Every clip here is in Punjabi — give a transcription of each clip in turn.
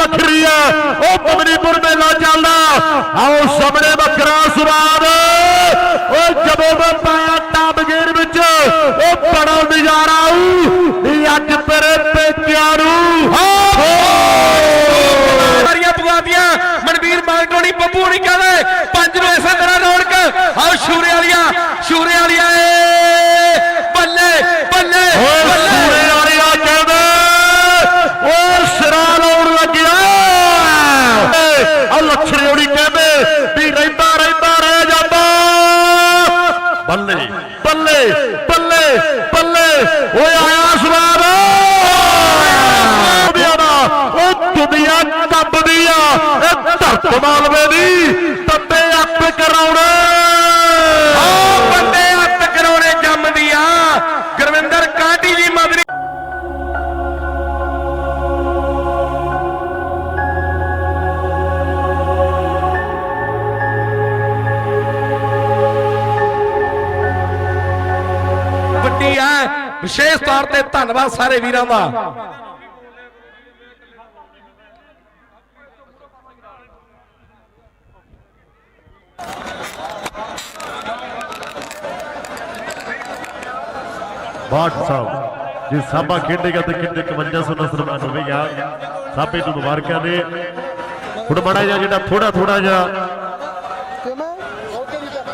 ਵੱਖਰੀ ਹੈ ਉਹ ਪਵਨੀਪੁਰ ਮੇਲਾ ਚੱਲਦਾ। ਆਓ ਸਾਹਮਣੇ ਵੱਖਰਾ ਸਵਾਦ। ਉਹ ਜਦੋਂ ਮੈਂ ਪਾਇਆ ਤੌਰ ਤੇ ਧੰਨਵਾਦ ਸਾਰੇ ਵੀਰਾਂ ਦਾ। ਬਾਟ ਸਾਹਿਬ, ਜੇ ਸਾਬਾ ਖੇਡੇਗਾ ਤੇ ਕਿੰਨੇ 5100 ਦਾ ਸਨਮਾਨ ਹੋਵੇਗਾ। ਸਾਬੇ ਨੂੰ ਮੁਬਾਰਕਾਂ ਦੇ। ਹੁਣ ਮਾੜਾ ਜਿਹਾ ਜਿਹੜਾ ਥੋੜਾ ਥੋੜਾ ਜਿਹਾ ਕਿਵੇਂ ਓਕੇ ਨਹੀਂ ਚੱਕ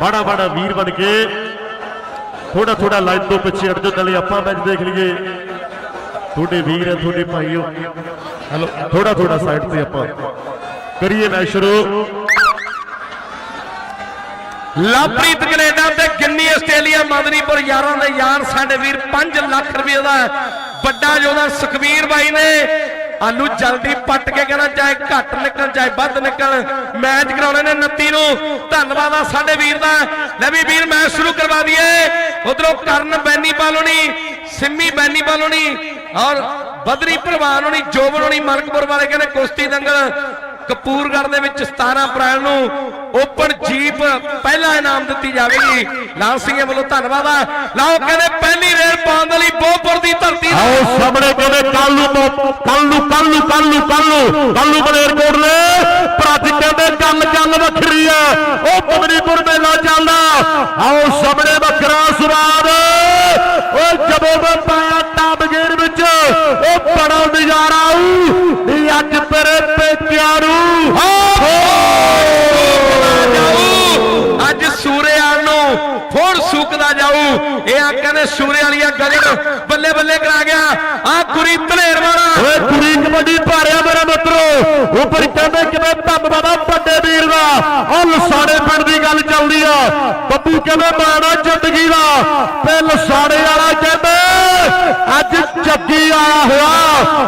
ਮਾੜਾ ਮਾੜਾ ਵੀਰ ਬਣ ਕੇ ਥੋੜਾ ਥੋੜਾ ਲਾਈਨ ਤੋਂ ਪਿੱਛੇ ਹਟ ਜਾਓ ਨਾਲੇ ਆਪਾਂ ਮੈਚ ਦੇਖ ਲਈਏ। ਤੁਹਾਡੇ ਵੀਰ ਹੈ ਤੁਹਾਡੇ ਭਾਈਓ। ਹਲੋ ਥੋੜਾ ਥੋੜਾ ਸਾਈਡ ਤੇ ਆਪਾਂ। ਕਰੀਏ ਮੈਚ ਸ਼ੁਰੂ। ਲਵਪ੍ਰੀਤ ਕੈਨੇਡਾ ਤੇ ਗਿੰਨੀ ਆਸਟ੍ਰੇਲੀਆ ਮਦਨੀਪੁਰ ਯਾਰਾਂ ਦੇ ਯਾਰ ਸਾਡੇ ਵੀਰ 5 ਲੱਖ ਰੁਪਏ ਦਾ ਵੱਡਾ ਜੋਦਾ ਸੁਖਵੀਰ ਬਾਈ ਨੇ। ਆਲੂ ਜਲਦੀ ਪੱਟ ਕੇ ਕਹਿੰਦਾ ਚਾਹੇ ਘੱਟ ਨਿਕਲ ਚਾਹੇ ਵੱਧ ਨਿਕਲਣ ਮੈਚ ਕਰਾਉਣੇ ਨੇ 29 ਨੂੰ। ਧੰਨਵਾਦ ਆ ਸਾਡੇ ਵੀਰ ਦਾ। ਲੈ ਵੀ ਵੀਰ ਮੈਚ ਸ਼ੁਰੂ ਕਰਵਾ ਦਈਏ। ਉਧਰੋਂ ਕਰਨ ਬੈਨੀ ਬਾਲੋਣੀ ਸਿੰਮੀ ਬੈਨੀ ਬਾਲੋਣੀ ਔਰ ਬਦਰੀ ਪ੍ਰਵਾਨ ਹੋਣੀ, ਜੋਬਨ ਹੋਣੀ, ਮਲਕਪੁਰ ਵਾਲੇ ਕਹਿੰਦੇ ਕੁਸ਼ਤੀ ਦੰਗਲ ਕਪੂਰਗੜ੍ਹ ਦੇ ਵਿੱਚ 17 ਅਪ੍ਰੈਲ ਨੂੰ ਓਪਨ ਜੀਪ ਪਹਿਲਾ ਇਨਾਮ ਦਿੱਤੀ ਜਾਵੇਗੀ। ਲਾਲ ਸਿੰਘ ਵੱਲੋਂ ਧੰਨਵਾਦ ਆ। ਲਾਓ ਕਹਿੰਦੇ ਪਹਿਲੀ ਰੇਲ ਪਾਉਣ ਦੇ ਲਈ ਬਹੁਪੁਰ ਦੀ ਧਰਤੀ ਆਓ ਸਾਹਮਣੇ ਕਹਿੰਦੇ ਕੱਲ ਨੂੰ ਕੱਲ ਨੂੰ ਕੱਲ ਨੂੰ ਕੱਲ ਨੂੰ ਕੱਲ। ਨੂੰ ਕੱਲ ਨੂੰ ਬਲੇਰਕੋਟ ਨੇ। ਪਰ ਕਹਿੰਦੇ ਗੱਲ ਗੱਲ ਵੱਖਰੀ ਆ। ਉਹ ਪਵਨੀਪੁਰ ਮੇਲਾ ਚੱਲਦਾ ਆਓ ਸਾਹਮਣੇ ਵੱਖਰਾ ਸਵਾਦ ਉਹ ਜਦੋਂ ਮੈਂ ਪਾਇਆ ਟਾਪ ਗੇਰ ਵਿੱਚ। ਉਹ ਬੜਾ ਨਜ਼ਾਰਾ ਆਊ ਵੀ ਅੱਜ ਤੇਰੇ ਪੇਕਿਆਂ ਨੂੰ ਜਾਊ ਅੱਜ ਸੂਰਿਆਲ ਨੂੰ ਫੋੜ ਸੁੱਕਦਾ ਜਾਊ ਇਹ ਆ ਕਹਿੰਦੇ ਸੂਰੇ ਵਾਲੀਆ ਗਗਨ ਬੱਲੇ ਬੱਲੇ ਕਰਾ ਗਿਆ। ਆ ਗੁਰੀ ਧਲੇਰ ਵਾਲਾ। ਓਏ ਕੁੜੀ ਕਬੱਡੀ ਭਾਰਿਆ ਮੇਰੇ ਮਿੱਤਰੋ। ਉੱਪਰ ਕਹਿੰਦੇ ਕਿਵੇਂ ਧੰਨਵਾਦ ਆ ਵੱਡੇ ਵੀਰ ਦਾ। ਉਹ ਲਸਾੜੇ ਪਿੰਡ ਦੀ ਗੱਲ ਚੱਲਦੀ ਆ। ਬੱਬੂ ਕਹਿੰਦੇ ਮਾਣਾ ਜ਼ਿੰਦਗੀ ਦਾ। ਤੇ ਲਸਾੜੇ ਵਾਲਾ ਕਹਿੰਦੇ, ਅੱਜ ਚੱਗੀ ਆਇਆ ਹੋਇਆ।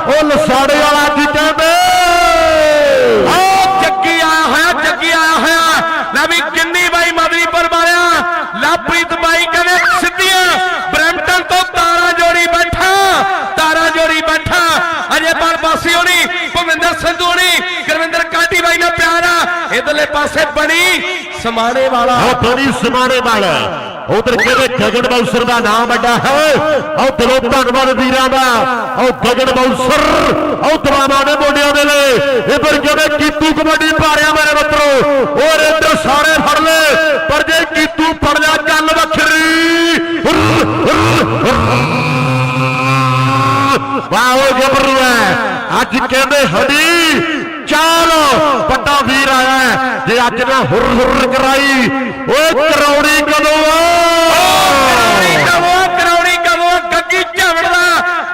ਉਹ ਲਸਾੜੇ ਵਾਲਾ ਅੱਜ ਕਹਿੰਦੇ ਆਹ ਜੱਗੀ ਆਇਆ ਹੋਇਆ ਜੱਗੀ ਆਇਆ ਹੋਇਆ ਲੈ ਵੀ ਕਿੰਨੀ ਬਾਈ ਮਦਨੀਪੁਰ ਵਾਲਿਆ ਲਵਪ੍ਰੀਤ ਬਾਈ ਕਹਿੰਦੇ ਸਿੱਧੀਆਂ ਬ੍ਰੈਂਟਨ ਤੋਂ ਤਾਰਾ ਜੋੜੀ ਬੈਠਾ ਤਾਰਾ ਜੋੜੀ ਬੈਠਾ ਅਜੇ ਹੋਣੀ, ਭਵਿੰਦਰ ਸੰਧੂ ਹੋਣੀ, ਗੁਰਵਿੰਦਰ ਕਾਂਟੀ ਬਾਈ ਨਾਲ ਪਿਆਰ ਆ। ਇਧਰਲੇ ਪਾਸੇ ਬਣੀ ਸਮਾਣੇ ਵਾਲਾ। ਉਹ ਬੜੀ ਸਮਾਣੇ ਵਾਲਾ। ਉਧਰ ਕਹਿੰਦੇ ਗਗਨ ਬੌਸਰ ਦਾ ਨਾਮ ਵੱਡਾ ਹੈ? ਉਹ ਦਿਲੋਂ ਧੰਨਵਾਦ ਵੀਰਾਂ ਦਾ। ਉਹ ਗਗਨ ਬੌਸਰ ਉਹ ਦਵਾਵਾਂ ਦੇ ਮੋਢਿਆਂ ਦੇ ਲਈ। ਇਧਰ ਕਹਿੰਦੇ ਕੀਤੂ ਕਬੱਡੀ ਭਾਰਿਆ ਮੇਰੇ ਮਿੱਤਰੋ? ਔਰ ਇੱਧਰ ਸਾਰੇ ਫੜ ਲੈ ਪਰ ਜੇ ਕੀਤੂ ਫੜ ਲਿਆ ਗੱਲ ਵੱਖਰੀ। ਵਾਹ ਉਹ ਜਬਰੂ ਹੈ। ਅੱਜ ਕਹਿੰਦੇ ਹੜੀ ਚਾਲ, ਵੱਡਾ ਵੀਰ ਆਇਆ ਜੇ ਅੱਜ ਮੈਂ ਹੁਰ ਹੁਰ ਕਰਾਈ, ਓਏ ਕਰੌੜੀ ਕਦੋਂ ਕਰਾਉਣੀ ਆ ਕਵੋ ਕਰਾਉਣੀ ਕਵੋ ਗੱਗੀ ਝਵੜ ਦਾ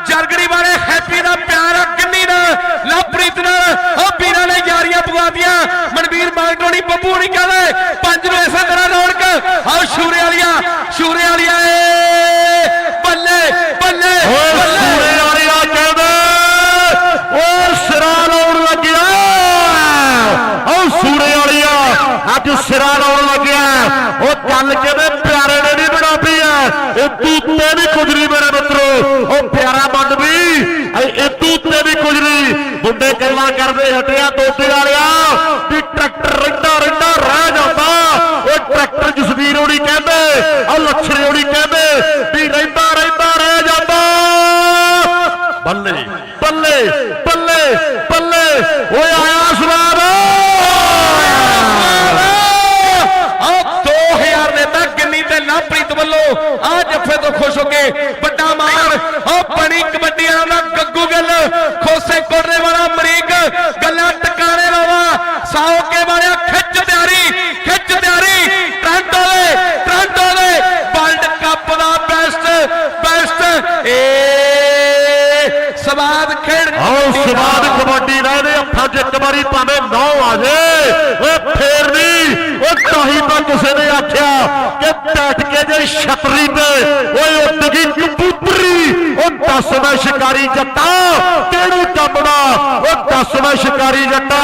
ਜਰਗੜੀ ਵਾਲੇ ਹੈਪੀ ਦਾ ਪਿਆਰ ਆ ਕਿੰਨੀ ਦਾ ਲਵਪ੍ਰੀਤ ਨਾਲ ਉਹ ਵੀਰਾਂ ਨੇ ਯਾਰੀਆਂ ਪਵਾਤੀਆਂ ਮਨਵੀਰ ਮਾਲਟੋਣੀ ਬੱਬੂ ਨਹੀਂ ਕਹਦੇ ਪੰਜ ਨੂੰ ਐਸਾ ਤਰ੍ਹਾਂ ਰੌਣਕ ਆਓ ਸ਼ੂਰੇ ਵਾਲੀਆਂ ਸ਼ੂਰੇ ਵਾਲੀਆਂ ਏ ਬੱਲੇ ਬੱਲੇ ਓਏ ਬੱਲੇ ਸੂਰੇ ਵਾਲਿਆ ਕਹਿੰਦੇ ਓਏ ਸਿਰਾ ਲਾਉਣ ਲੱਗਿਆ ਓ ਸੂਰੇ ਵਾਲਿਆ ਅੱਜ ਸਿਰਾ ਲਾਉਣ ਲੱਗਿਆ ਉਹ ਗੱਲ ਕਹਿੰਦੇ ਪਿਆਰੇ ਨੇ ਨਹੀਂ ਬਣਾਪੀ ਐ ਇਹ ਤੂਤੇ ਵੀ ਕੁਝ ਨਹੀਂ ਮੇਰੇ ਮਿੱਤਰੋ ਉਹ ਪਿਆਰਾ ਮੰਨ ਵੀ ਇਹ ਤੂਤੇ ਵੀ ਕੁਝ ਨਹੀਂ ਮੁੰਡੇ ਗੱਲਾਂ ਕਰਦੇ ਹਟਿਆ ਤੋਤੇ ਵਾਲਿਆ ਵੀ ਟਰੈਕਟਰ ਰਹਿੰਦਾ ਰਹਿੰਦਾ ਰਹਿ ਜਾਂਦਾ ਉਹ ਟਰੈਕਟਰ ਜਸਵੀਰ ਹੋਣੀ ਕਹਿੰਦੇ ਆ ਲੱਛਰੇ ਹੋਣੀ ਕਹਿੰਦੇ ਵੀ ਰਹਿੰਦਾ ਰਹਿੰਦਾ ਬੱਲੇ ਬੱਲੇ ਬੱਲੇ ਬੱਲੇ ਓਏ ਆਇਆ ਸਵਾਰ ਆ 2000 ਦੇ ਤਾਂ ਗਿੰਨੀ ਤੇ ਲਵਪ੍ਰੀਤ ਵੱਲੋਂ ਆ ਜੱਫੇ ਤੋਂ ਖੁਸ਼ ਹੋ ਕੇ ਵੱਡਾ ਮਾਣ ਉਹ ਬਣੀ ਕਬੱਡੀਆਂ ਦਾ ਗੱਗੂ ਗੱਲ ਖੋਸੇ ਕੋਟਰੇ ਵਾਲਾ ਅਮਰੀਕ ਗੱਲਾਂ ਟਿਕਾਣੇ ਲਾਵਾ ਸਾਓ ਕੇ ਵਾਲਿਆ ਖਿੱਚ ਤਿਆਰੀ ਖਿੱਚ ਤਿਆਰੀ ਟ੍ਰਾਂਟੋ ਦੇ ਟ੍ਰਾਂਟੋ ਦੇ ਵਰਲਡ ਕੱਪ ਦਾ ਬੈਸਟ ਬੈਸਟ ਏ ਸਵਾਦ ਖੇਡ ਆਓ ਸਵਾਦ ਕਬੱਡੀ ਦਾ ਇਹਦੇ ਹੱਥਾਂ 'ਚ ਇੱਕ ਵਾਰੀ ਭਾਵੇਂ ਨੌ ਆ ਜੇ ਓਏ ਫੇਰ ਨਹੀਂ ਓ ਤਾਹੀ ਤਾਂ ਕਿਸੇ ਨੇ ਆਖਿਆ ਕਿ ਬੈਠ ਕੇ ਜੇ ਛਤਰੀ ਤੇ, ਓਏ ਉੱਡ ਗਈ ਕਬੂਤਰੀ, ਉਹ ਦਸਵੇਂ ਸ਼ਿਕਾਰੀ ਜੱਟਾ, ਕਿਹੜੇ ਕੰਮ ਦਾ, ਉਹ ਦਸਵੇਂ ਸ਼ਿਕਾਰੀ ਜੱਟਾ,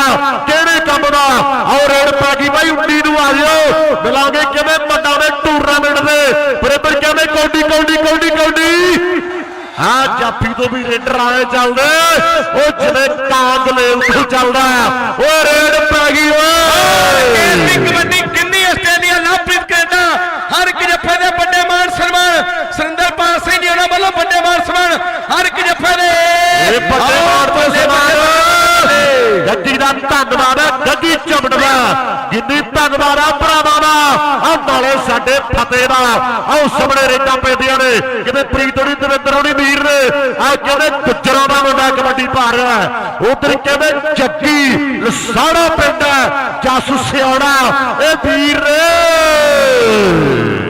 ਕਿਹੜੇ ਕੰਮ ਦਾ ਆਓ ਰੇਡ ਪੈ ਗਈ ਬਾਈ 19 ਨੂੰ ਆ ਜਿਓ ਮਿਲਾਂਗੇ ਕਿਵੇਂ ਮੰਡਾ ਦੇ ਟੂਰਨਾਮੈਂਟ ਦੇ ਬਰੇਬਰ ਕਹਿੰਦੇ ਕੌਡੀ ਕੌਡੀ ਕੌਡੀ ਕੌਡੀ ਹਾਂ ਜਾਫੀ ਤੋਂ ਵੀ ਰੇਡਰ ਆਏ ਚੱਲਦੇ। ਉਹ ਜਿਵੇਂ ਕਾਂਗ ਲੇਵ ਤੋਂ ਚੱਲਦਾ। ਓਏ ਰੇਡ ਪੈ ਗਈ ਓਏ। ਕਬੱਡੀ ਕਿੰਨੀ ਆਸਟ੍ਰੇਲੀਆ ਲਵਪ੍ਰੀਤ ਕੈਨੇਡਾ। ਹਰ ਇੱਕ ਜੱਫੇ ਦੇ ਵੱਡੇ ਮਾਨ ਸਨਮਾਨ ਸੁਰਿੰਦਰਪਾਲ ਸਿੰਘ ਜੀ ਉਹਨਾਂ ਵੱਲੋਂ ਵੱਡੇ ਮਾਨ ਸਨਮਾਨ ਹਰ ਇੱਕ ਜੱਫੇ ਦੇ ਇਹ ਵੱਡੇ ਮਾਰ ਤੋਂ ਸਮਾਨ ਗੱਡੀ ਦਾ ਧੰਨਵਾਦ ਹੈ ਗੱਡੀ ਚਮੜਵਾ ਜਿੰਨੀ ਧੰਨਵਾਦ ਆ ਨਾਲੇ ਫਤਿਹ ਦਾ ਆਹ ਸਾਹਮਣੇ ਰੇਟਾਂ ਪੈਂਦੀਆਂ ਨੇ। ਕਿਤੇ ਪ੍ਰੀਤੋੜੀ ਹੋਣੀ, ਦਵਿੰਦਰ ਵੀਰ ਨੇ। ਆ ਕਹਿੰਦੇ ਗੁੱਜਰਾਂ ਦਾ ਮੁੰਡਾ ਕਬੱਡੀ ਪਾ ਰਿਹਾ ਉਧਰ ਕਹਿੰਦੇ ਜੱਗੀ ਲਸਾੜਾ ਪਿੰਡ ਹੈ ਜਸ ਸਿਆਣਾ। ਇਹ ਵੀਰ ਨੇ।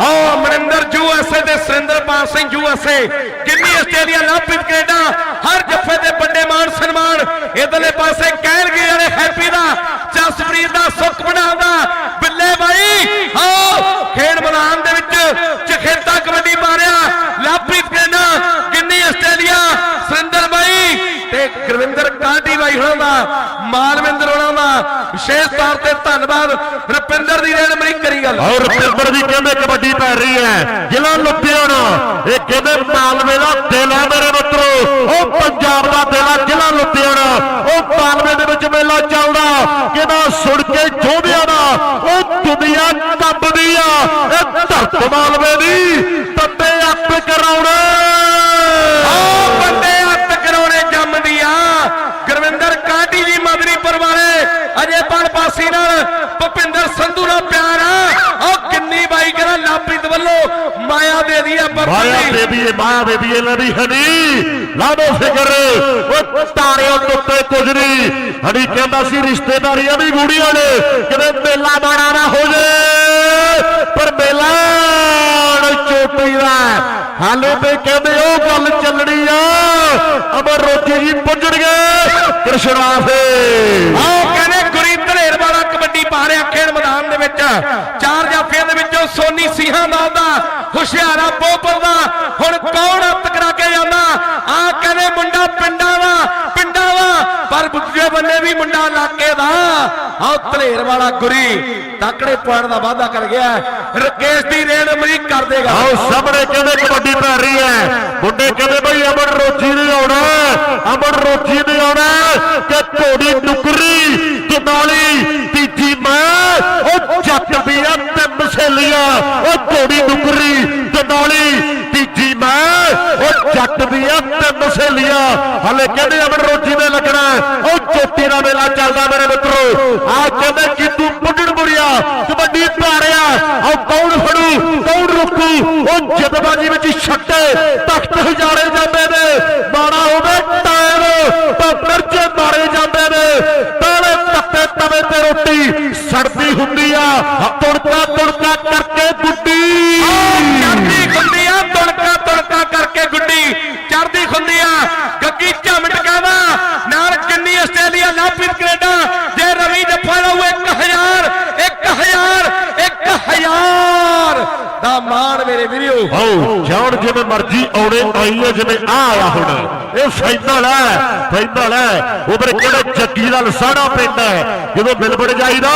ਆਓ ਅਮਰਿੰਦਰ ਯੂਐਸਏ ਤੇ ਸੁਰਿੰਦਰਪਾਲ ਸਿੰਘ ਯੂਐਸਏ ਕਿੰਨੀ ਆਸਟ੍ਰੇਲੀਆ ਲਵਪ੍ਰੀਤ ਕੈਨੇਡਾ, ਹਰ ਜੱਫੇ ਦੇ ਵੱਡੇ ਮਾਨ ਸਨਮਾਨ। ਇਧਰਲੇ ਪਾਸੇ ਕਹਿਣਗੇ ਵਾਲੇ ਹੈਪੀ ਦਾ, ਜਸਪ੍ਰੀਤ ਦਾ ਸੁੱਖ ਬਣਾਉਂਦਾ ਬਿੱਲੇ ਬਾਈ ਆਓ ਖੇਡ ਮੈਦਾਨ ਦੇ ਵਿੱਚ ਚਖੇਤਾ ਕਬੱਡੀ ਮਾਰਿਆ ਲਵਪ੍ਰੀਤ ਕੈਨੇਡਾ ਕਿੰਨੀ ਆਸਟ੍ਰੇਲੀਆ, ਸੁਰਿੰਦਰ ਬਾਈ ਤੇ ਗੁਰਵਿੰਦਰ ਕਾਂਡੀ ਬਾਈ ਹੋਣਾ ਦਾ, ਮਾਲਵਿੰਦਰ ਹੋਣਾ ਦਾ। ਵਿਸ਼ੇਸ਼ ਤੌਰ ਤੇ ਧੰਨਵਾਦ, ਰੁਪਿੰਦਰ ਦੀ ਰੇਡ ਮਰੀ ਕਰੀ ਗੱਲ। ਔਰ ਰੁਪਿੰਦਰ ਵੀ ਕਹਿੰਦੇ ਕਬੱਡੀ ਰਹੀ ਹੈ। ਜ਼ਿਲ੍ਹਾ ਲੁਧਿਆਣਾ ਇਹ ਕਹਿੰਦੇ ਮਾਲਵੇ ਦਾ ਦਿਲ ਹੈ ਮੇਰੇ ਮਿੱਤਰੋ? ਉਹ ਪੰਜਾਬ ਦਾ ਦਿਲ ਹੈ ਜ਼ਿਲ੍ਹਾ ਲੁਧਿਆਣਾ ਉਹ ਮਾਲਵੇ ਦੇ ਵਿੱਚ ਮੇਲਾ ਚੱਲਦਾ। ਕਿਹਦਾ ਸੁਣ ਕੇ ਜੋਧਿਆਂ ਦਾ, ਉਹ ਦੁਨੀਆ ਕੰਬਦੀ ਆ। ਇਹ ਧਰਤ ਮਾਲਵੇ ਦੀ ਤੱਤੇ ਅੱਪ ਕਰਾਉਣਾ। ਆਹ ਬੰਦੇ ਹੱਥ ਕਰਾਉਣੇ ਜੰਮਦੀ ਆ। ਗੁਰਵਿੰਦਰ ਕਾਂਟੀ ਜੀ ਮਦਨੀਪੁਰ ਵਾਲੇ ਅਜੇ ਪਣ ਪਾਸੀ ਨਾਲ ਭੁਪਿੰਦਰ ਸੰਧੂ ਨਾਲ ਪਿਆਰ ਆ ਉਹ ਕਿੰਨੀ ਬਾਈ ਕਰਾ ਲਾਪ੍ਰੀਤ ਮਾਇਆ ਦੇ ਦੀ ਆ ਮਾਇਆ ਪਰਪਤੀ ਬੇਬੀ ਇਹ ਮਾਇਆ ਬੇਬੀ ਇਹਨਾਂ ਦੀ ਹਨੀ। ਲਾਡੋ ਫਿਕਰ। ਉਹ ਤਾਰਿਆਂ ਟੁੱਟੇ ਕੁਝ ਨਹੀਂ ਹਨੀ ਕਹਿੰਦਾ ਸੀ ਰਿਸ਼ਤੇਦਾਰੀਆਂ ਵੀ ਗੂੜੀਆਂ ਨੇ। ਕਿਤੇ ਮੇਲਾ ਬਾਣਾ ਨਾ ਹੋ ਜੇ। ਪਰ ਮੇਲਾ ਚੋਟੀ ਦਾ ਹਾਲੇ ਤੇ ਕਹਿੰਦੇ ਉਹ ਗੱਲ ਚੱਲਣੀ ਆ। ਅਮਰ ਰੋਜੀ ਜੀ ਪੁੱਜਣਗੇ ਕ੍ਰਿਸ਼ਨਾਫੇ ਆਹ ਕਹਿੰਦੇ ਗੁਰੀ ਧਲੇਰ ਵਾਲਾ ਕਬੱਡੀ ਪਾ ਰਿਹਾ ਖੇਡ ਦੇ ਵਿੱਚ। ਚਾਰ ਜਾਫੀਆਂ ਦੇ ਵਿੱਚੋਂ ਸੋਨੀ ਸਿੰਘਾਂ ਦਾ ਦਾ, ਹੁਸ਼ਿਆਰਾ ਪੋਪਰ ਦਾ। ਹੁਣ ਕੌਣ ਹੱਥ ਕਰਾ ਕੇ ਜਾਂਦਾ? ਆਹ ਕਹਿੰਦੇ ਮੁੰਡਾ ਪਿੰਡਾਂ ਦਾ ਪਿੰਡਾਂ ਦਾ। ਪਰ ਦੂਜੇ ਬੰਨੇ ਵੀ ਮੁੰਡਾ ਇਲਾਕੇ ਦਾ। ਆਹ ਧਲੇਰ ਵਾਲਾ ਗੁਰੀ ਤਕੜੇ ਪੁਆਇੰਟ ਦਾ ਵਾਅਦਾ ਕਰ ਗਿਆ ਰਕੇਸ਼ ਦੀ ਰੇਡ ਅਮਰੀਕ ਕਰ ਦੇਗਾ। ਆਓ ਸਾਹਮਣੇ ਕਹਿੰਦੇ ਕਬੱਡੀ ਪੈ ਰਹੀ ਹੈ। ਮੁੰਡੇ ਕਹਿੰਦੇ ਬਈ ਅਮਨ ਰੋਜੀ ਨੇ ਆਉਣਾ ਅਮਨ ਰੋਜੀ ਨੇ ਆਉਣਾ ਕਿ ਘੋੜੀ ਨੁਕਰੀ ਕਨਾਲੀ ਤੀਜੀ ਮੈਂ। ਉਹ ਜੱਟ ਆ ਤੇ ਮਸੇਲੀਆਂ ਉਹ ਘੋੜੀ ਨੁਕਰੀ ਕਨਾਲੀ ਤੀਜੀ ਮੈਂ। ਉਹ ਜੱਟ ਆ ਤੇ ਮਸੇਲੀਆਂ ਹਲੇ ਕਹਿੰਦੇ ਅਮਨ ਰੋਜੀ ਨੇ ਲੱਗਣਾ। ਉਹ ਚੋਟੀ ਦਾ ਮੇਲਾ ਚੱਲਦਾ ਮੇਰੇ ਮਿੱਤਰੋ। ਆ ਕਹਿੰਦੇ ਕਿ ਤੂੰ ਪੁੱਡਣ ਬੁੜਿਆ ਕਬੱਡੀ ਪਾ ਰਿਹਾ ਆਹ ਕੌਣ ਫੜੂ, ਕੌਣ ਰੁਕੂ? ਉਹ ਜਦਬਾਜੀ ਵਿੱਚ ਛੱਟੇ, ਤਖਤ ਹਜ਼ਾਰੇ ਜਾਂਦੇ ਨੇ। ਮਾੜਾ ਹੋਵੇ ਟਾਇਰ ਤਾਂ ਮਿਰਚੇ ਮਾਰੇ ਜਾਂਦੇ ਨੇ ਤਾਲੇ ਤੱਤੇ ਤਵੇ ਤੇ ਰੋਟੀ ਸੜਦੀ ਹੁੰਦੀ ਆ ਤੁੜਕਾ ਤੁੜਕਾ ਕਰਕੇ ਗੁੱਡੀ ਚੜਦੀ ਖੁੰਦੀ ਆ ਤੁਣਕਾ ਤੁਣਕਾ ਕਰਕੇ ਗੁੱਡੀ ਚੜਦੀ ਖੁੰਦੀ ਆ ਗੱਗੀ ਝਮਟ ਕਹਿੰਦਾ ਨਾਲ ਕਿੰਨੀ ਆਸਟ੍ਰੇਲੀਆ ਲਾਪਿਤ ਕੈਨੇਡਾ ਜੇ ਰਵੀ ਜੱਫਾ ਲਾਉ 1000 1000 1000 ਦਾ ਮਾਣ ਮੇਰੇ ਵੀਰੋ ਆਓ ਜਾਣ ਜਿਵੇਂ ਮਰਜ਼ੀ ਆਉਣੇ ਆਈਏ ਜਿਵੇਂ ਆ ਆਇਆ ਹੁਣ। ਇਹ ਫਾਈਨਲ ਹੈ ਫਾਈਨਲ ਹੈ। ਉਧਰ ਕਿਹੜੇ ਜੱਗੀ ਦਾ ਲਸਾੜਾ ਪੈਂਦਾ ਹੈ। ਜਦੋਂ ਮਿਲ ਜਾਈਦਾ,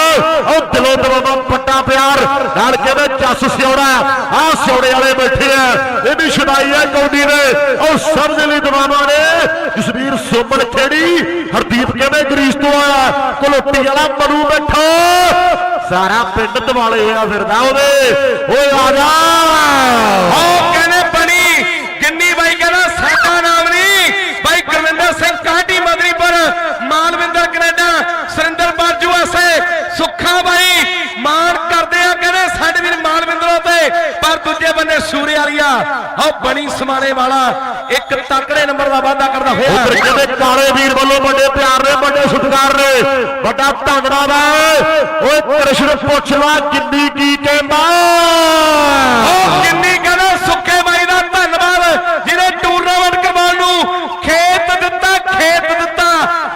ਉਹ ਦਿਲੋਂ ਦਿਲੋਂ ਪੱਟਾ ਪਿਆਰ। ਨਾਲ ਕਹਿੰਦੇ, ਜੱਸ ਸਿਉੜਾ ਆ ਸਿਉੜੇ ਵਾਲੇ ਬੈਠੇ ਆ। ਇਹ ਵੀ ਛਡਾਈ ਹੈ ਕੌਡੀ ਨੇ ਉਹ ਸਭ ਦੇ ਲਈ ਦਵਾਵਾਂ ਨੇ। ਜਸਵੀਰ ਸੋਮਣ ਖੇੜੀ, ਹਰਦੀਪ ਕਹਿੰਦੇ, ਗਰੀਸ ਤੋਂ ਆਇਆ। ਕਲੋਟੀ ਵਾਲਾ ਮਨੂ ਬੈਠਾ। ਸਾਰਾ ਪਿੰਡ ਦਿਵਾਲੇ ਆ ਫਿਰਦਾ ਉਹਦੇ। ਓਏ ਆ ਜਾ ਉਹ ਕਹਿੰਦੇ ਬਣੀ ਕਿੰਨੀ ਬਾਈ ਕਹਿੰਦਾ ਸਾਡਾ ਆਹ ਬਣੀ ਸਮਾਣੇ ਵਾਲਾ ਇੱਕ ਤਕੜੇ ਨੰਬਰ ਦਾ ਵਾਅਦਾ ਕਰਦਾ ਹੋਇਆ ਉਧਰ ਕਹਿੰਦੇ ਕਾਲੇ ਵੀਰ ਵੱਲੋਂ ਵੱਡੇ ਪਿਆਰ ਨੇ ਵੱਡੇ ਸਤਿਕਾਰ ਨੇ ਵੱਡਾ ਧੰਨਵਾਦ ਓਏ ਕ੍ਰਿਸ਼ਨ ਪੁੱਛ ਲਾ ਕਿੰਨੀ ਕੀ ਕਹਿੰਦਾ ਉਹ ਕਿੰਨੀ ਕਹਿੰਦਾ ਸੁੱਕੇ ਬਾਈ ਦਾ ਧੰਨਵਾਦ ਜਿਹਨੇ ਟੂਰਨਾਮੈਂਟ ਕਰਵਾਉਣ ਨੂੰ ਖੇਤ ਦਿੱਤਾ ਖੇਤ ਦਿੱਤਾ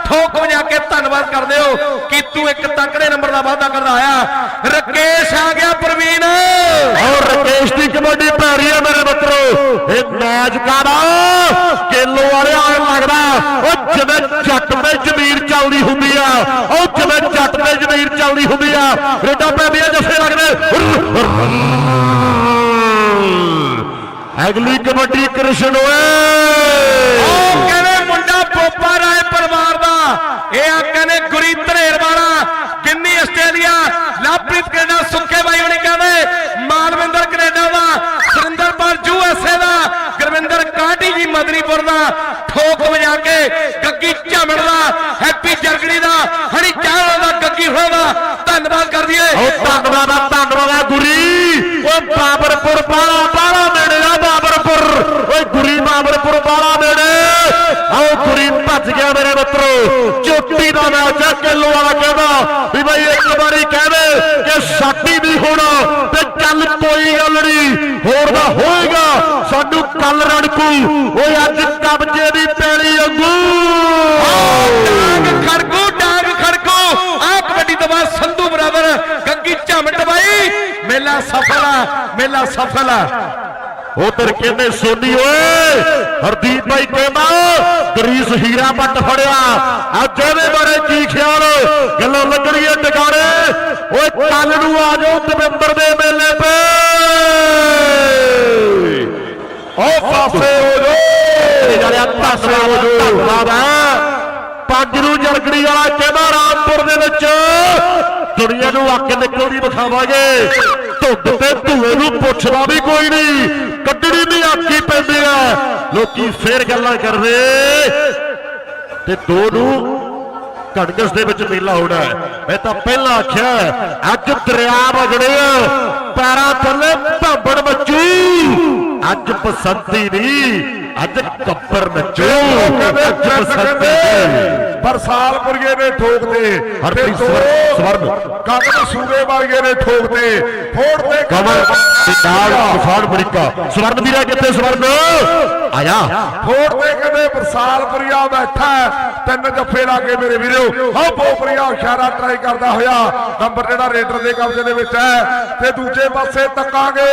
ਠੋਕ ਵਜਾ ਕੇ ਧੰਨਵਾਦ ਕਰਦੇ ਹੋ ਕਿ ਤੂੰ ਇੱਕ ਤਕੜੇ ਨੰਬਰ ਦਾ ਵਾਅਦਾ ਕਰਦਾ ਆਇਆ ਰਕੇਸ਼ ਆ ਗਿਆ ਪ੍ਰਵੀਨ ਔਰ ਰਕੇਸ਼ ਦੀ ਕਬੱਡੀ ਪੈ ਰਹੀ ਹੈ ਮੇਰੇ ਮਿੱਤਰੋ ਇਹ ਮੈਚ ਕਾਦਾ ਕੇਲੋ ਵਾਲੇ ਆਣ ਲੱਗਦਾ ਉਹ ਜਿਵੇਂ ਜੱਟ ਤੇ ਜ਼ਮੀਰ ਚੱਲਦੀ ਹੁੰਦੀ ਆ ਉਹ ਜਿਵੇਂ ਜੱਟ ਤੇ ਜ਼ਮੀਰ ਚੱਲਦੀ ਹੁੰਦੀ ਆ ਰੇਡਾ ਪੈਂਦੀਆਂ ਜੱਫੇ ਲੱਗਦੇ ਅਗਲੀ ਕਬੱਡੀ ਕ੍ਰਿਸ਼ਨ ਓਏ ਉਹ ਕਹਿੰਦੇ ਮੁੰਡਾ ਪੋਪਾ ਰਾਏ ਪਰਿਵਾਰ ਦਾ ਇਹ ਆ ਕਹਿੰਦੇ ਗੁਰੀ ਧਰੇਰ ਵਾਲਾ ਕਿੰਨੀ ਆਸਟ੍ਰੇਲੀਆ ਲਵਪ੍ਰੀਤ ਕੈਨੇਡਾ ਸੁੱਕੇ ਬਾਈ ਹੋਣੀ ਕਹਿੰਦੇ ਮਾਨਵਿੰਦਰ ਕੈਨੇਡਾ ਦਾ ਸੁਰਿੰਦਰਪਾਲ ਯੂਐਸਏ ਦਾ ਗੁਰਵਿੰਦਰ ਕਾਟੀ ਜੀ ਮਦਨੀਪੁਰ ਦਾ ਠੋਕ ਵਜਾ ਕੇ ਗੱਗੀ ਝਾਮੜ ਦਾ ਹੈਪੀ ਜਰਗੜੀ ਦਾ ਹਣੀ ਚਾਹਲ ਦਾ ਗੱਗੀ ਹੋਇਆ ਦਾ ਧੰਨਵਾਦ ਕਰ ਦਈਏ ਉਹ ਧੰਨਵਾਦ ਆ ਧੰਨਵਾਦ ਆ ਗੁਰੀ ਓਏ ਬਾਬਰਪੁਰ ਬਾਲਾ ਬਾਲਾ ਨੇੜੇ ਆ ਬਾਬਰਪੁਰ ਓਏ ਗੁਰੀ ਬਾਬਰਪੁਰ ਬਾਲਾ ਨੇੜੇ ਆਓ ਗੁਰੀ ਭੱਜ ਗਿਆ ਮੇਰੇ ਮਿੱਤਰੋ ਚੋਟੀ ਦਾ ਮੈਚ ਆ ਕਿਲੋ ਕਹਿੰਦਾ ਵੀ ਬਾਈ ਇੱਕ ਵਾਰੀ ਕਹਦੇ ਕਿ ਸਾਡੀ ਨਹੀਂ ਹੋਣਾ ਤੇ ਚੱਲ ਕੋਈ ਗੱਲ ਨਹੀਂ, ਹੋਰ ਦਾ ਹੋਏਗਾ। ਸਾਨੂੰ ਕੱਲ ਰੜਕੂ ਓਏ, ਅੱਜ ਕਬਜੇ ਦੀ ਪੈਲੀ ਅੰਗੂ ਡਾਂਗ ਖੜਕੂ ਡਾਂਗ ਖੜਕੂ। ਆ ਕਬੱਡੀ ਤੋਂ ਸੰਧੂ ਬਰਾਬਰ, ਗੱਗੀ ਝਮਟ ਬਾਈ। ਮੇਲਾ ਸਫਲ ਆ, ਮੇਲਾ ਸਫਲ ਆ। ਉਧਰ ਕਹਿੰਦੇ, ਸੋਨੀ ਓਏ, ਹਰਦੀਪ ਭਾਈ ਕਹਿੰਦਾ, ਗਰੀਸ ਹੀਰਾ ਪੱਟ ਫੜਿਆ। ਅੱਜ ਇਹਦੇ ਬਾਰੇ ਕੀ ਖਿਆਲ? ਗੱਲਾਂ ਲੱਗਣਗੀਆਂ ਟਿਕਾਣੇ। ਓਏ ਕੱਲ ਨੂੰ ਆ ਜਾਓ ਦਵਿੰਦਰ ਦੇ ਮੇਲੇ ਤੇ। ਓ ਪਾਸੇ ਹੋ ਜਾਓ। ਜੜਿਆ ਪਾਸੇ ਹੋ ਜਾਓ ਧੰਨਵਾਦ। ਹੈ ਪੰਜ ਨੂੰ ਜਰਗੜੀ ਵਾਲਾ ਕਹਿੰਦਾ, ਰਾਮਪੁਰ ਦੇ ਵਿੱਚ। ਦੁਨੀਆ ਨੂੰ ਅੱਗ ਨਿਕਲਦੀ ਵਿਖਾਵਾਂਗੇ? ਧੁੱਪ ਤੇ ਧੂਏ ਨੂੰ ਪੁੱਛਦਾ ਵੀ ਕੋਈ ਨਹੀਂ। ਕੱਢਣੀ ਵੀ ਆਕੀ ਪੈਂਦੀ ਆ। ਲੋਕੀ ਫੇਰ ਗੱਲਾਂ ਕਰਦੇ। ਤੇ ਦੋ ਨੂੰ ਕੜਗਸ ਦੇ ਵਿੱਚ ਮੇਲਾ ਹੋਣਾ ਹੈ। ਮੈਂ ਤਾਂ ਪਹਿਲਾਂ ਆਖਿਆ ਅੱਜ ਦਰਿਆ ਵਗੜੇ ਆ। ਪੈਰਾਂ ਥੱਲੇ ਭਾਂਬੜ ਬੱਚੂ ਅੱਜ ਬਸੰਤੀ ਨਹੀਂ। ਅੱਜ ਕੱਪਰ ਨੱਚੂ। ਬਰਸਾਲਪੁਰੀਏ ਨੇ ਠੋਕਦੇ ਹਰਪ੍ਰੀਤ ਸਵਰਨ-। ਗਗਨ ਸੂਰੇ ਵਾਲੀਏ ਨੇ ਠੋਕਦੇ ਫੋੜਦੇ ਕਮਲ ਤੇ ਨਾਲ ਕਿਸਾਨ ਅਮਰੀਕਾ ਸਵਰਨ ਵੀਰਾ ਕਿੱਥੇ ਸਵਰਨ ਆਇਆ ਫੋੜਦੇ ਕਹਿੰਦੇ ਬਰਸਾਲਪੁਰੀਆ ਬੈਠਾ। ਤਿੰਨ ਜੱਫੇ ਲਾ ਕੇ ਮੇਰੇ ਵੀਰੋ ਹਾਂ ਪੋਪਰੀਆ ਇਸ਼ਾਰਾ ਟਰਾਈ ਕਰਦਾ ਹੋਇਆ ਨੰਬਰ ਜਿਹੜਾ ਰੇਡਰ ਦੇ ਕਬਜ਼ੇ ਦੇ ਵਿੱਚ ਹੈ ਤੇ ਦੂਜੇ ਪਾਸੇ ਤੱਕਾਂਗੇ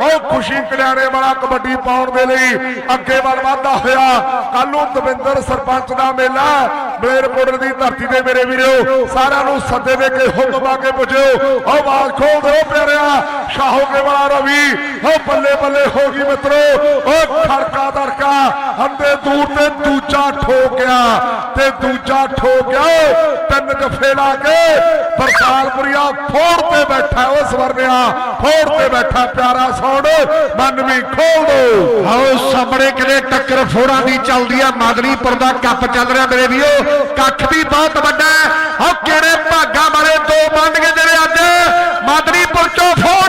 ਉਹ ਖੁਸ਼ੀ ਕਲਿਆਣੇ ਵਾਲਾ ਕਬੱਡੀ ਪਾਉਣ ਦੇ ਲਈ ਅੱਗੇ ਵੱਲ ਵਧਦਾ ਹੋਇਆ। ਕੱਲ ਨੂੰ ਦਵਿੰਦਰ ਸਰਪੰਚ ਦਾ ਮੇਲਾ ਮਲੇਰਕੋਟਲ ਦੀ ਧਰਤੀ ਤੇ ਮੇਰੇ ਵੀਰੋ, ਸਾਰਿਆਂ ਨੂੰ ਸੱਦੇ ਦੇ ਕੇ ਹੁਕਮ ਆ ਕੇ ਪੁੱਛਿਓ ਉਹ ਆਵਾਜ਼ ਖੋਲ ਦਿਓ ਪਿਆਰਿਆ। ਸ਼ਾਹੋਕੇ ਵਾਲਾ ਰਵੀ। ਉਹ ਬੱਲੇ ਬੱਲੇ ਹੋ ਗਈ ਮਿੱਤਰੋ। ਉਹ ਖੜਕਾ ਦੜਕਾ ਹੰਦੇ ਦੂਰ ਤੇ ਦੂਜਾ ਠੋਕਿਆ ਤੇ ਦੂਜਾ ਠੋਕਿਆ ਤਿੰਨ ਜਫੇ ਲਾ ਕੇ ਬਰਸਾਲਪੁਰੀਆ ਫੋੜ ਤੇ ਬੈਠਾ ਉਹ ਸਵਰਨਿਆ ਫੋੜ ਤੇ ਬੈਠਾ ਪਿਆਰਾ ਸੌੜ ਮਨ ਵੀ ਖੋਲ ਦੋ। ਆਓ ਸਾਹਮਣੇ ਕਿਤੇ ਟੱਕਰ ਫੋੜਾਂ ਦੀ ਚੱਲਦੀ ਆ। ਮਾਦਰੀਪੁਰ ਦਾ ਕੱਪ ਚੱਲ ਰਿਹਾ ਮੇਰੇ ਵੀਰੋ। ਕੱਖ ਵੀ ਬਹੁਤ ਵੱਡਾ ਹੈ। ਉਹ ਕਿਹੜੇ ਭਾਗਾਂ ਵਾਲੇ ਦੋ ਬੰਦ ਗਏ ਜਿਹੜੇ ਅੱਜ? ਮਾਦਰੀਪੁਰ ਚੋਂ ਫੋੜ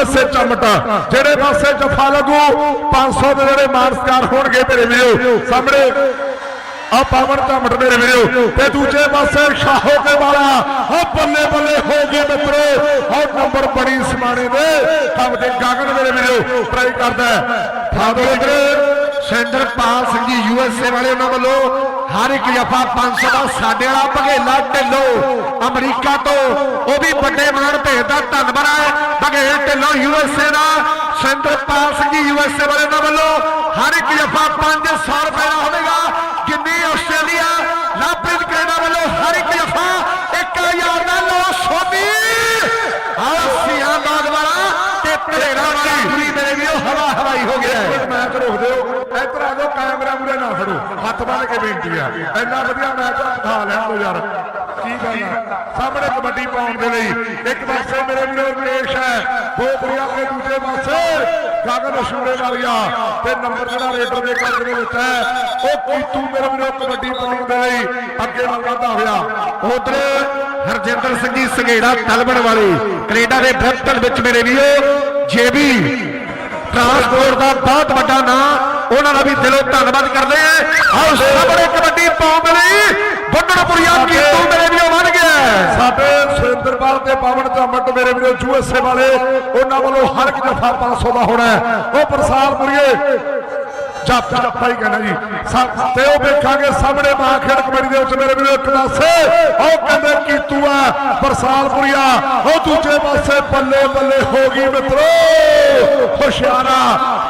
ਪਵਨ ਚਮਟਾ, ਜਿਹੜੇ ਪਾਸੇ ਜਫਾ ਲੱਗੂ 500 ਦੇ ਜਿਹੜੇ ਮਾਨਸਕਾਰ ਹੋਣਗੇ ਮੇਰੇ ਵੀਰੋ, ਸਾਹਮਣੇ ਆ ਪਵਨ ਚਮਟ ਮੇਰੇ ਵੀਰੋ, ਤੇ ਦੂਜੇ ਪਾਸੇ ਸ਼ਾਹੋ ਕੇ ਵਾਲਾ ਆ ਬੱਲੇ ਬੱਲੇ ਹੋ ਗਏ ਮਿੱਤਰੋ ਆ ਨੰਬਰ ਬੜੀ ਸਮਾਣੇ ਦੇ, ਕੰਮ ਦੇ ਗਗਨ ਮੇਰੇ ਵੀਰੋ ਟਰਾਈ ਕਰਦਾ ਫਾਦੋ ਸਿੰਦਰਪਾਲ ਸਿੰਘ ਜੀ ਯੂਐਸਏ ਵਾਲੇ ਉਹਨਾਂ ਵੱਲੋਂ ਹਰ ਇੱਕ ਜਫਾ 500 ਦਾ ਸਾਡੇ ਵਾਲਾ ਭਗੇਲਾ ਢਿੱਲੋ, ਅਮਰੀਕਾ ਤੋਂ, ਉਹ ਵੀ ਵੱਡੇ ਮਾਨ ਭੇਜਦਾ, ਧੰਨਵਾਦ ਢਿੱਲੋਂ ਯੂਐਸਏ ਦਾ ਸਿੰਦਰਪਾਲ ਸਿੰਘ ਜੀ ਯੂਐਸਏ ਵਾਲੇ ਉਹਨਾਂ ਵੱਲੋਂ ਹਰ ਇੱਕ ਜਫਾ 500 ਰੁਪਏ ਦਾ ਹੋਵੇਗਾ ਗਿੰਨੀ ਆਸਟ੍ਰੇਲੀਆ ਲਵਪ੍ਰੀਤ ਕੈਨੇਡਾ ਵੱਲੋਂ ਹਰ ਇੱਕ ਜਫਾ 1000 ਦਾ ਲੋ ਸੋਨੀ ਆਹ ਸਿਆਂ ਬਾਗਵਾਲਾ ਤੇ ਭੇੜਾ ਪੂਰੀ ਮੇਰੇ ਵੀਰੋ ਹਵਾ ਹਵਾਈ ਹੋ ਗਿਆ ਹੈ। ਮੈਚ ਰੋਕ ਦਿਓ ਇੱਧਰ ਆ ਜਾਓ ਕੈਮਰਾ ਮੂਰੇ ਨਾ ਫੜੋ। ਹੱਥ ਬੰਨ ਕੇ ਬੇਨਤੀ ਆ। ਇੰਨਾ ਵਧੀਆ ਮੈਚ ਦਿਖਾ ਲੈਣ ਦੋ ਯਾਰ। ਕੀ ਗੱਲ ਆ? ਸਾਹਮਣੇ ਕਬੱਡੀ ਪਾਉਣ ਦੇ ਲਈ ਇੱਕ ਪਾਸੇ ਮੇਰੇ ਵੀਰੋ ਰਮੇਸ਼ ਹੈ ਬੋਪਰੀਆ ਦੇ ਦੂਜੇ ਪਾਸੇ। ਗਗਨ ਸ਼ੂਰੇ ਵਾਲੀਆ। ਤੇ ਨੰਬਰ ਜਿਹੜਾ ਰੇਡਰ ਦੇ ਕਬਜ਼ੇ ਦੇ ਵਿੱਚ ਹੈ ਉਹ ਕੀਤੂ ਮੇਰੇ ਵੀਰੋ ਕਬੱਡੀ ਪਾਉਣ ਦੇ ਲਈ ਅੱਗੇ ਵਧਦਾ ਹੋਇਆ। ਉਧਰ ਹਰਜਿੰਦਰ ਸਿੰਘ ਜੀ ਸੰਘੇੜਾ ਤਲਬਣ ਵਾਲੇ ਕੈਨੇਡਾ ਦੇ ਬ੍ਰੈਂਪਟਨ ਵਿੱਚ ਮੇਰੇ ਵੀਰੋ ਜੇਬੀ। ਟਰਾਂਸਪੋਰਟ ਦਾ ਬਹੁਤ ਵੱਡਾ ਨਾਂ ਉਹਨਾਂ ਦਾ ਵੀ ਦਿਲੋਂ ਧੰਨਵਾਦ ਕਰਦੇ ਆ ਆਓ ਸਾਹਮਣੇ ਕਬੱਡੀ ਪਾਉਣ ਦੇ ਲਈ ਬੰਡਣਪੁਰੀਆ ਕੀਤੂ ਮੇਰੇ ਵੀਰੋ ਬਣ ਗਿਆ। ਸਾਡੇ ਸੁਰਿੰਦਰਪਾਲ ਤੇ ਪਵਨ ਚਮਟ ਮੇਰੇ ਵੀਰੋ ਯੂਐਸਏ ਵਾਲੇ ਉਹਨਾਂ ਵੱਲੋਂ ਹਰ ਇੱਕ ਜਫਾ 500 ਦਾ ਹੋਣਾ ਹੈ। ਉਹ ਪ੍ਰਸਾਦ ਪੁਰੀਏ ਜੱਪ ਜੱਪਾ ਹੀ ਕਹਿਣਾ ਜੀ। ਸਾ- ਤੇ ਉਹ ਵੇਖਾਂਗੇ ਸਾਹਮਣੇ ਮਾਂ ਖੇਡ ਕਮੇਟੀ ਦੇ ਵਿੱਚ ਮੇਰੇ ਵੀਰੋ ਇੱਕ ਪਾਸੇ। ਉਹ ਕਹਿੰਦੇ ਕੀਤੂ ਆ ਪ੍ਰਸਾਦਪੁਰੀਆ। ਉਹ ਦੂਜੇ ਪਾਸੇ ਬੱਲੇ ਬੱਲੇ ਹੋ ਗਈ ਮਿੱਤਰੋ। ਹੁਸ਼ਿਆਰਾ,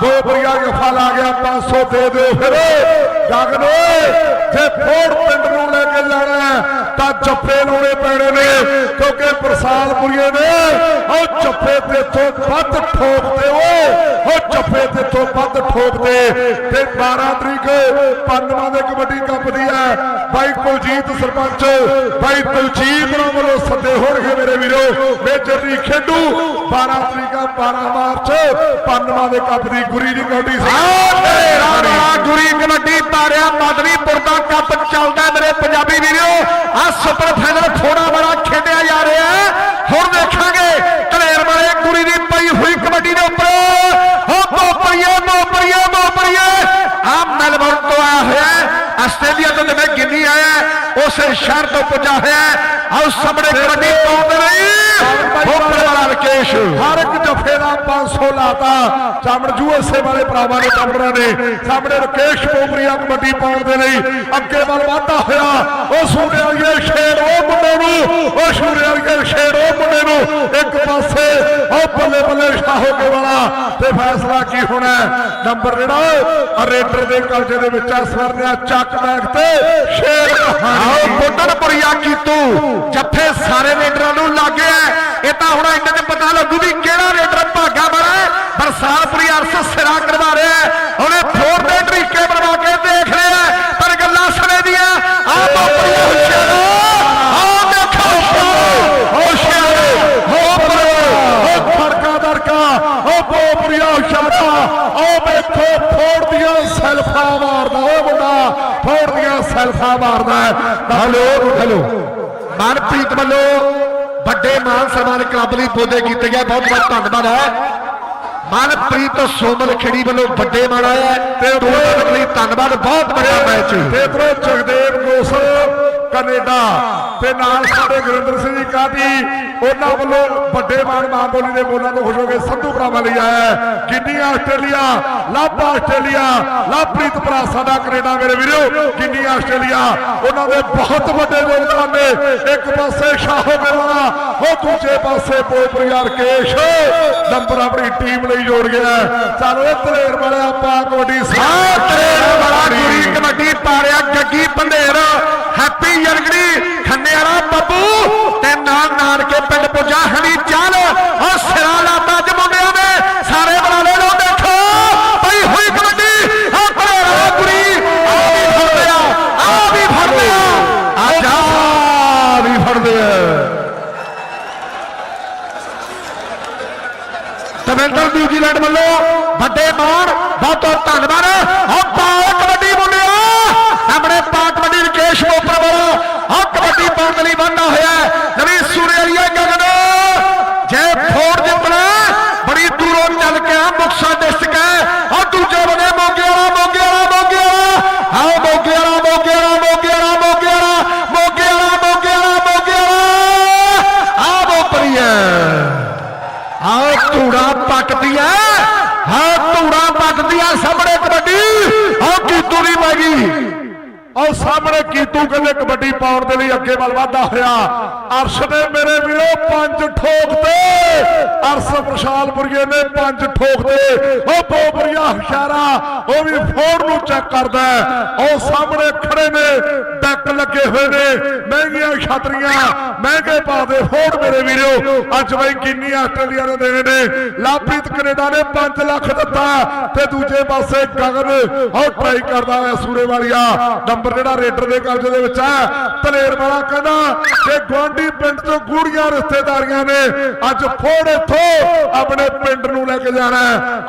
ਦੋ ਪੁਰੀਆ ਗਫਾ ਲਾ ਗਿਆ 500 ਦੇ ਦਿਓ ਫਿਰ। ਗਗਨ ਓਏ, ਜੇ ਫੋੜ ਪਿੰਡ ਨੂੰ ਲੈ ਕੇ ਜਾਣਾ ਤਾਂ ਜੱਫੇ ਲਾਉਣੇ ਪੈਣੇ ਨੇ, ਕਿਉਂਕਿ ਪ੍ਰਸਾਦਪੁਰੀਏ ਨੇ ਉਹ ਜੱਫੇ ਤੇ ਤੋਂ ਵੱਧ ਠੋਕਦੇ ਓਏ ਉਹ ਜੱਫੇ ਤੇ ਤੋਂ ਵੱਧ ਠੋਕਦੇ। ਤੇ 12 ਤਰੀਕ ਪੰਨਵਾ ਦੇ ਕਬੱਡੀ ਕੱਪ ਦੀ ਹੈ। ਬਾਈ ਕੁਲਜੀਤ ਸਰਪੰਚ, ਬਾਈ ਕੁਲਜੀਤ ਨੂੰ ਵੱਲੋਂ ਸੱਦੇ ਹੋਣਗੇ ਮੇਰੇ ਵੀਰੋ। ਮੇਜਰ ਦੀ ਖੇਡੂ 12 ਤਰੀਕਾ 12 ਮਾਰਚ ਪੰਨਵਾ ਦੇ ਕੱਪ ਦੀ ਗੁਰੀ ਦੀ ਕਬੱਡੀ ਤੇਰਾ ਬੜਾ ਗੁਰੀ ਕਬੱਡੀ ਤਾਰਿਆ ਮਦਨੀਪੁਰ ਦਾ ਕੱਪ ਚੱਲਦਾ ਮੇਰੇ ਪੰਜਾਬੀ ਵੀਰੋ। ਆ ਸੁਪਰ ਫਾਈਨਲ ਥੋੜਾ ਬੜਾ ਖੇਡਿਆ ਜਾ ਰਿਹਾ ਹੁਣ ਦੇਖਾਂਗੇ ਕਲੇਰ ਵਾਲੇ ਗੁਰੀ ਦੀ ਪਈ ਹੋਈ ਕਬੱਡੀ ਦੇ ਉੱਪਰ ਹੋ ਬੋਪਰੀਏ ਬੋਪਰੀਏ ਬੋਪਰੀਏ ਆ ਮੈਲਬੌਰਨ ਤੋਂ ਆਇਆ ਹੋਇਆ ਹੈ, ਆਸਟ੍ਰੇਲੀਆ ਤੋਂ ਜਿਵੇਂ ਗਿੰਨੀ ਆਇਆ ਹੈ, ਉਸੇ ਸ਼ਹਿਰ ਤੋਂ ਪੁੱਜਾ ਹੋਇਆ ਹੈ। ਆਓ ਸਾਹਮਣੇ ਕਬੱਡੀ ਪਾਉਣ ਦੇ ਲਈ ਬੋਪਰ ਹਰ ਇੱਕ ਜਫੇ ਦਾ 500 ਲਾਤਾ। ਚਾਮੜ ਯੂਐਸਏ ਵਾਲੇ ਭਰਾਵਾਂ ਨੇ, ਚਾਮੜਾਂ ਨੇ। ਸਾਹਮਣੇ ਰਕੇਸ਼ ਪੋਪਰੀਆ ਕਬੱਡੀ ਪਾਉਣ ਦੇ ਲਈ। ਅੱਗੇ ਵੱਲ ਵਾਧਾ ਹੋਇਆ। ਉਹ ਸੂਰੇ ਵਾਲੀਏ ਸ਼ੇਰ, ਉਹ ਮੁੰਡੇ ਨੂੰ। ਉਹ ਸੂਰੇ ਵਾਲੀਏ ਸ਼ੇਰ, ਉਹ ਮੁੰਡੇ ਨੂੰ। ਇੱਕ ਪਾਸੇ ਉਹ ਬੱਲੇ ਬੱਲੇ ਸ਼ਾਹੋਕੇ ਵਾਲਾ। ਤੇ ਫੈਸਲਾ ਕੀ ਹੋਣਾ? ਨੰਬਰ ਜਿਹੜਾ ਰੇਡਰ ਦੇ ਕਬਜ਼ੇ ਦੇ ਵਿੱਚ ਆ, ਸਵਰਨਿਆ ਚੱਕ ਬੈਗ ਤੇ ਸ਼ੇਰ ਆਓ ਬੁੱਢਣਪੁਰੀਆ ਕੀਤੂ। ਜੱਫੇ ਸਾਰੇ ਰੇਡਰਾਂ ਨੂੰ ਲੱਗਿਆ ਇਹ ਤਾਂ ਹੁਣ ਇੰਨੇ ਚ ਪਤਾ ਲੱਗੂ ਵੀ ਕਿਹੜਾ ਰੇਡਰ ਭਾਗਾ ਬਣਾ ਬਰਸਾਤਪੁਰੀ ਅਰਸ ਸਿਰਾ ਕਰਵਾ ਰਿਹਾ ਹੈ। ਉਹਨੇ ਫੋਰ ਦੇ ਤਰੀਕੇ ਬਣਵਾ ਕੇ ਦੇਖ ਲਿਆ ਪਰ ਗੱਲਾਂ ਸਣੇ ਦੀਆਂ ਆ ਬੋਪਰੀਆ ਹੁਸ਼ਿਆਰ ਆ ਦੇਖੋ ਹੁਸ਼ਿਆਰ ਹੋ ਉਹ ਫੜਕਾ ਦਰਕਾ ਉਹ ਬੋਪਰੀਆ ਇਸ਼ਾਰਾ ਉਹ ਵੇਖੋ ਫੋੜ ਦੀਆਂ ਸੈਲਫਾ ਮਾਰਦਾ ਉਹ ਮੁੰਡਾ ਫੋੜ ਦੀਆਂ ਸੈਲਫਾ ਮਾਰਦਾ ਹਲੋ ਹਲੋ ਮਨਪ੍ਰੀਤ ਵੱਲੋਂ ਵੱਡੇ ਮਾਨ ਸਨਮਾਨ ਕਲੱਬ ਲਈ ਬੋਦੇ ਕੀਤੇ ਗਏ। ਬਹੁਤ ਬਹੁਤ ਧੰਨਵਾਦ ਹੈ। ਮਨਪ੍ਰੀਤ ਸੋਮਲ ਖੇੜੀ ਵੱਲੋਂ ਵੱਡੇ ਮਾਣ ਆਇਆ ਤੇ ਟੂਰਨਾਮੈਂਟ ਲਈ ਧੰਨਵਾਦ। ਬਹੁਤ ਵੱਡਾ ਮੈਚ ਤੇ ਜਗਦੇਵ ਗੋਸਲ ਕੈਨੇਡਾ। ਤੇ ਨਾਲ ਸਾਡੇ ਗੁਰਿੰਦਰ ਸਿੰਘ ਜੀ ਕਾਦੀ ਉਹਨਾਂ ਵੱਲੋਂ ਵੱਡੇ ਮਾਨ ਮਾਂ ਬੋਲੀ ਦੇ ਬੋਲਾਂ ਤੋਂ ਖੁਸ਼ ਹੋ ਕੇ ਸੰਧੂ ਭਰਾਵਾਂ ਲਈ ਆਇਆ ਹੈ। ਆਸਟ੍ਰੇਲੀਆ, ਲਾਭਾ ਆਸਟ੍ਰੇਲੀਆ, ਲਾਭਪ੍ਰੀਤ ਭਰਾ ਸਾਡਾ ਕੈਨੇਡਾ ਮੇਰੇ ਵੀਰੋ ਗਿੰਨੀ ਆਸਟ੍ਰੇਲੀਆ। ਉਹਨਾਂ ਦੇ ਬਹੁਤ ਵੱਡੇ ਯੋਗਦਾਨ ਨੇ। ਇੱਕ ਪਾਸੇ ਸ਼ਾਹੋ ਵਾਲਾ ਉਹ ਦੂਜੇ ਪਾਸੇ ਪੋਪਰੀਆ ਰਕੇਸ਼। ਨੰਬਰ ਆਪਣੀ ਟੀਮ ਲਈ ਜੋੜ ਗਿਆ ਚਲੋ ਇਹ ਤਲੇਰ ਵਾਲੇ ਆਪਾਂ ਕਬੱਡੀ ਸਾਹ ਤੇਰੇ ਬੜਾ ਗੁਰੀ ਕਬੱਡੀ ਪਾਰਿਆ ਗੱਗੀ ਪੰਧੇਰ ਹੈਪੀ ਯਰਗੜੀ ਖੰਨੇ ਵਾਲਾ ਬੱਬੂ ਤੇ ਨਾਲ ਨਾਨਕੇ ਪਿੰਡ ਪੁੱਜਾ ਹਣੀ ਚੱਲ। ਉਹ ਸਿਰਾ ਲਾਤਾ ਅੱਜ ਮੁੰਡਿਆਂ ਨੇ ਸਾਰੇ ਬਣਾ ਲੈ ਦੇਖੋ। ਪਈ ਹੋਈ ਕਬੱਡੀ। ਆ ਭੇਰਾ ਗੁਰੀ ਆ ਵੀ ਫੜਦੇ ਆ। ਆ ਵੀ ਫੜਦੇ ਆ। ਆ ਜਾ ਵੀ ਫੜਦੇ ਆ। ਤਵਿੰਦਰ ਨਿਊਜ਼ੀਲੈਂਡ ਵੱਲੋਂ ਵੱਡੇ ਮਾਣ ਬਹੁਤ ਬਹੁਤ ਧੰਨਵਾਦ ਹਾਂ ਪਾਓ ਕਬੱਡੀ ਮੁੰਡਿਓ ਆਪਣੇ ਪਾ ਕਬੱਡੀ ਰਕੇਸ਼ ਮੋਪਰ ਵੱਲੋਂ ਹਾਂ ਕਬੱਡੀ ਪਾਉਣ ਦੇ ਲਈ ਵਾਧਾ ਹੋਇਆ ਹੈ। ਨਵੀਂ ਸੂਰੇਲੀਆ ਗਗਨ ਜੇ ਫੋੜ ਜਿੱਤਣਾ ਬੜੀ ਦੂਰੋਂ ਚੱਲ ਕੇ ਆ ਮੁਕਸਰ ਡਿਸਟ੍ਰਿਕਟ ਹੈ ਆ ਦੂਜੇ ਬਨੇ ਮੋਗੇ ਵਾਲਾ ਮੋਗੇ ਵਾਲਾ ਮੋਗੇ ਵਾਲਾ ਆਓ ਮੋਗੇ ਵਾਲਾ ਮੋਗੇ ਵਾਲਾ ਮੋਗੇ ਵਾਲਾ ਮੋਗੇ ਵਾਲਾ ਮੋਗੇ ਵਾਲਾ ਮੋਗੇ ਵਾਲਾ ਮੋਗੇ ਵਾਲਾ ਆ ਮੋਪਰੀਆ ਆਹ ਧੂੜਾ ਪੱਟਦੀਆਂ ਹਾਂ ਧੂੜਾ ਪੱਟਦੀਆਂ ਸਾਹਮਣੇ ਕਬੱਡੀ ਆਹ ਕੀਤੂ ਦੀ ਪੈ ਗਈ ਔਰ ਸਾਹਮਣੇ ਕੀਤੂ ਕਹਿੰਦੇ ਕਬੱਡੀ ਪਾਉਣ ਦੇ ਲਈ ਅੱਗੇ ਵੱਲ ਵਾਧਾ ਹੋਇਆ। ਅਰਸ਼ ਨੇ ਮੇਰੇ ਵੀਰੋ, ਪੰਜ ਠੋਕ ਤੇ। ਅਰਸ਼ ਪ੍ਰਸ਼ਾਲਪੁਰੀਏ ਨੇ ਪੰਜ ਠੋਕ ਤੇ। ਉਹ ਬੋਬਰੀਆ ਹਸ਼ਾਰਾ ਉਹ ਵੀ ਫੋੜ ਨੂੰ ਚੈੱਕ ਕਰਦਾ ਹੈ। ਸਾਹਮਣੇ ਖੜੇ ਨੇ, ਡੱਕ ਲੱਗੇ ਹੋਏ ਨੇ। ਮਹਿੰਗੀਆਂ ਛਤਰੀਆਂ, ਮਹਿੰਗੇ ਪਾਦੇ ਫੋੜ ਮੇਰੇ ਵੀਰੋ। ਅੱਜ ਬਈ ਕਿੰਨੀ ਆਸਟ੍ਰੇਲੀਆ ਨੇ ਦੇਣੇ ਨੇ। ਲਾਪ੍ਰੀਤ ਕੈਨੇਡਾ ਨੇ 5 ਲੱਖ ਦਿੱਤਾ ਤੇ ਦੂਜੇ ਪਾਸੇ ਗਗਨ, ਉਹ ਟਰਾਈ ਕਰਦਾ ਹੋਇਆ ਸੂਰੇ ਵਾਲੀਆ ਨੰਬਰ ਨੰਬਰ ਜਿਹੜਾ ਰੇਡਰ ਦੇ ਕਬਜ਼ੇ ਦੇ ਵਿੱਚ ਹੈ ਤਲੇਰ ਵਾਲਾ ਕਹਿੰਦਾ ਕਿ ਗਵਾਂਢੀ ਪਿੰਡ ਤੋਂ ਗੂੜੀਆਂ ਰਿਸ਼ਤੇਦਾਰੀਆਂ ਨੇ ਅੱਜ ਫੋੜ ਇੱਥੋਂ ਆਪਣੇ ਪਿੰਡ ਨੂੰ ਲੈ ਕੇ ਜਾਣਾ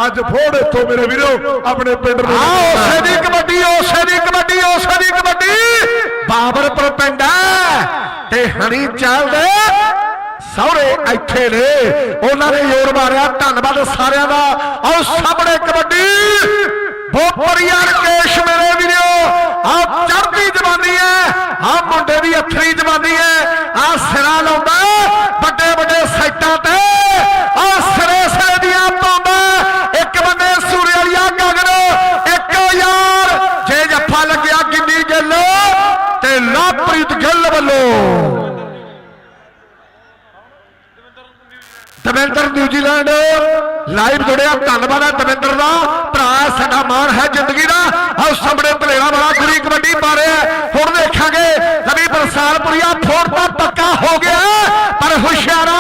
ਅੱਜ ਫੋੜ ਇੱਥੋਂ ਮੇਰੇ ਵੀਰੋ ਆਪਣੇ ਪਿੰਡ ਨੂੰ ਆ ਉਸੇ। ਦੀ ਕਬੱਡੀ ਉਸੇ ਦੀ ਕਬੱਡੀ ਉਸੇ ਦੀ ਕਬੱਡੀ। ਬਾਬਰਪੁਰ ਪਿੰਡ ਹੈ ਤੇ ਹਣੀ ਚੱਲਦੇ ਸੌਰੇ ਇੱਥੇ ਨੇ। ਉਹਨਾਂ ਨੇ ਜ਼ੋਰ ਮਾਰਿਆ ਧੰਨਵਾਦ ਸਾਰਿਆਂ ਦਾ। ਆਓ ਸਾਹਮਣੇ ਕਬੱਡੀ। ਬੋਪਰੀਆ ਕੇਸ਼ ਮੇਰੇ ਵੀਰੋ। ਆ ਚੜ੍ਹਦੀ ਜਵਾਨੀ ਹੈ ਆ ਮੁੰਡੇ ਦੀ ਅਥਰੀ ਜਵਾਨੀ ਹੈ ਆ ਸਿਰਾ ਲਾਉਂਦਾ ਵੱਡੇ ਵੱਡੇ ਸਾਈਟਾਂ ਤੇ ਆ ਸਿਰੇ ਸਿਰੇ ਦੀਆਂ ਪਾਉਂਦਾ ਇੱਕ ਬੰਦੇ ਸੂਰੇ ਵਾਲੀਆ ਗਗਨ ਇੱਕ ਯਾਰ ਜੇ ਜੱਫਾ ਲੱਗਿਆ ਕਿੰਨੀ ਗਿੱਲ ਤੇ ਲਾਪ੍ਰੀਤ ਗਿੱਲ ਵੱਲੋਂ ਦਵਿੰਦਰ ਨਿਊਜ਼ੀਲੈਂਡ ਲਾਈਵ ਜੁੜਿਆ ਧੰਨਵਾਦ ਹੈ ਦਵਿੰਦਰ ਦਾ। ਭਰਾ ਸਾਡਾ ਮਾਣ ਹੈ, ਜ਼ਿੰਦਗੀ ਦਾ। ਆਹ ਸਾਹਮਣੇ ਭਲੇਰਾ ਵਾਲਾ ਗੁਰੀ ਕਬੱਡੀ ਪਾ ਰਿਹਾ ਹੁਣ ਦੇਖਾਂਗੇ ਰਵੀ ਬਰਸਾਲਪੁਰੀਆ ਫੋੜ ਤਾਂ ਪੱਕਾ ਹੋ ਗਿਆ ਪਰ ਹੁਸ਼ਿਆਰਾ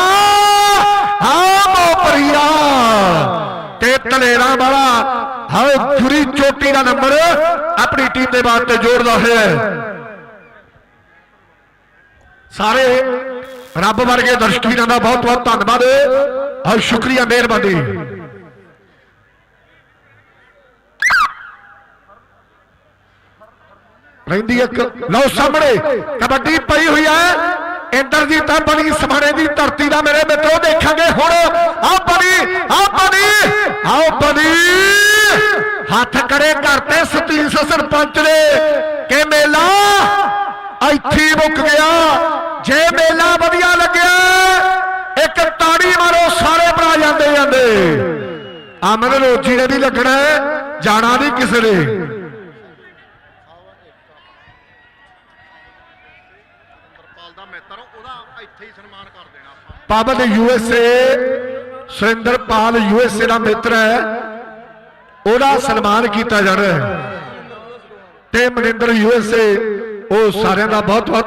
ਹਾਂ ਮੋਪਰੀਆ ਤੇ ਧਲੇਰਾ ਵਾਲਾ ਹਾਂ ਗੁਰੀ ਚੋਟੀ ਦਾ ਨੰਬਰ ਆਪਣੀ ਟੀਮ ਦੇ ਵਾਸਤੇ ਜੋੜਦਾ ਹੋਇਆ ਸਾਰੇ ਰੱਬ ਵਰਗੇ ਦਰਸ਼ਕ ਵੀਰਾਂ ਦਾ ਬਹੁਤ ਬਹੁਤ ਧੰਨਵਾਦ। ਔਰ ਸ਼ੁਕਰੀਆ ਮਿਹਰਬਾਨੀ। ਰਹਿੰਦੀ ਇੱਕ ਲਓ ਸਾਹਮਣੇ, ਕਬੱਡੀ ਪਈ ਹੋਈ ਹੈ। ਇੰਦਰਜੀਤ ਤਾਂ ਬਣੀ ਸਮਾਣੇ ਦੀ ਧਰਤੀ ਦਾ ਮੇਰੇ ਮਿੱਤਰੋ, ਦੇਖਾਂਗੇ ਹੁਣ। ਆਹ ਬਣੀ ਆਹ ਬਣੀ ਆਓ ਬਣੀ। ਹੱਥ ਕਰੇ ਤੇ ਸਤੀਸ਼ ਸਰਪੰਚ ਨੇ। ਕਿ ਮੇਲਾ? ਇੱਥੇ ਹੀ ਮੁੱਕ ਗਿਆ ਜੇ ਮੇਲਾ ਵਧੀਆ ਲੱਗਿਆ ਇੱਕ ਤਾੜੀ ਮਾਰੋ ਸਾਰੇ ਭਰਾ ਜਾਂਦੇ ਜਾਂਦੇ ਅਮਨ ਰੋਜੀ ਨੇ ਵੀ ਲੱਗਣਾ ਜਾਣਾ ਨਹੀਂ ਕਿਸੇ ਨੇ। ਪਾਬੰਦ ਯੂਐਸਏ ਸੁਰਿੰਦਰਪਾਲ ਯੂਐਸਏ ਦਾ ਮਿੱਤਰ ਹੈ। ਉਹਦਾ ਸਨਮਾਨ ਕੀਤਾ ਜਾਣਾ ਹੈ। ਤੇ ਮਨਿੰਦਰ ਯੂਐਸਏ ਉਹ ਸਾਰਿਆਂ ਦਾ ਬਹੁਤ ਬਹੁਤ